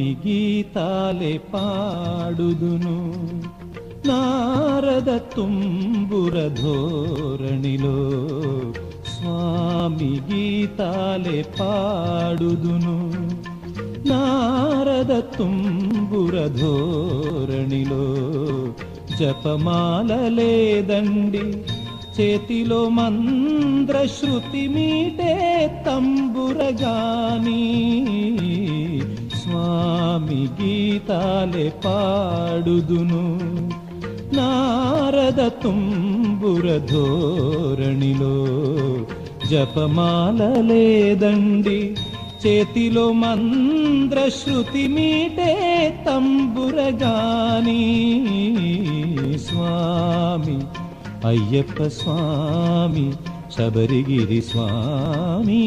కొన్ని గీతాలే పాడుదును. నారద తుంబుర ధోరణిలో స్వామి గీతాలే పాడుదును. నారద తుంబుర ధోరణిలో జపమాల లేదండి. చేతిలో మంద్ర శృతి మీటే తంబురగానీ స్వామి గీతాలే పాడుదును. నారద తుంబుర ధోరణిలో జపమాల లేదండి. చేతిలో మంద్రశ్రుతి మీటే తంబురగాని స్వామి అయ్యప్ప స్వామి శబరిగిరి స్వామి.